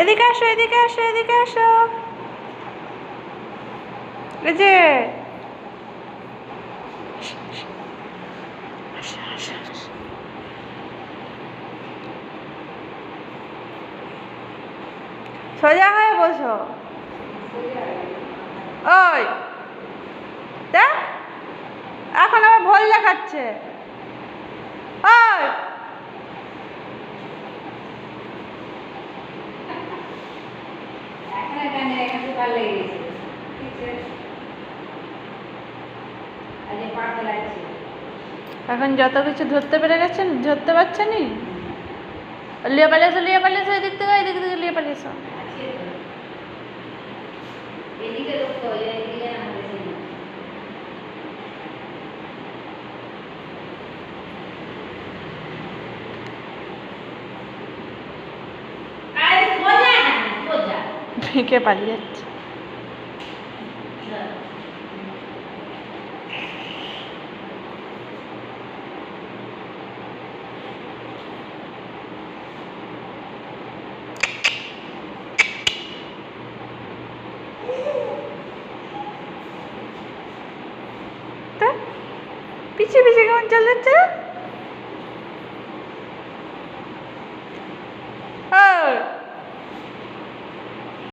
এদিকে আসো এদিকে আসো এদিকে আসো। এই যে। সোজা হয়ে বসো। ওই। দেখ, এখন আবার ভোল দেখাচ্ছে ওই এখানে ভালো লেগে গেছে এখন যত কিছু ধরতে পেরে গেছেন, ধরতে পারছেন লিয়া পালিয়েছে লিয়া পালিয়েছে এদিক থেকে এদিক থেকে লিয়ে পালিয়েছো আছে তো। এদিকে রুখতে হবে এদিকে না বেশি না আরে সোজা না সোজা ভেঁকে পালিয়ে যাচ্ছে পিছিয়ে পিছিয়ে কেমন চলে যাচ্ছে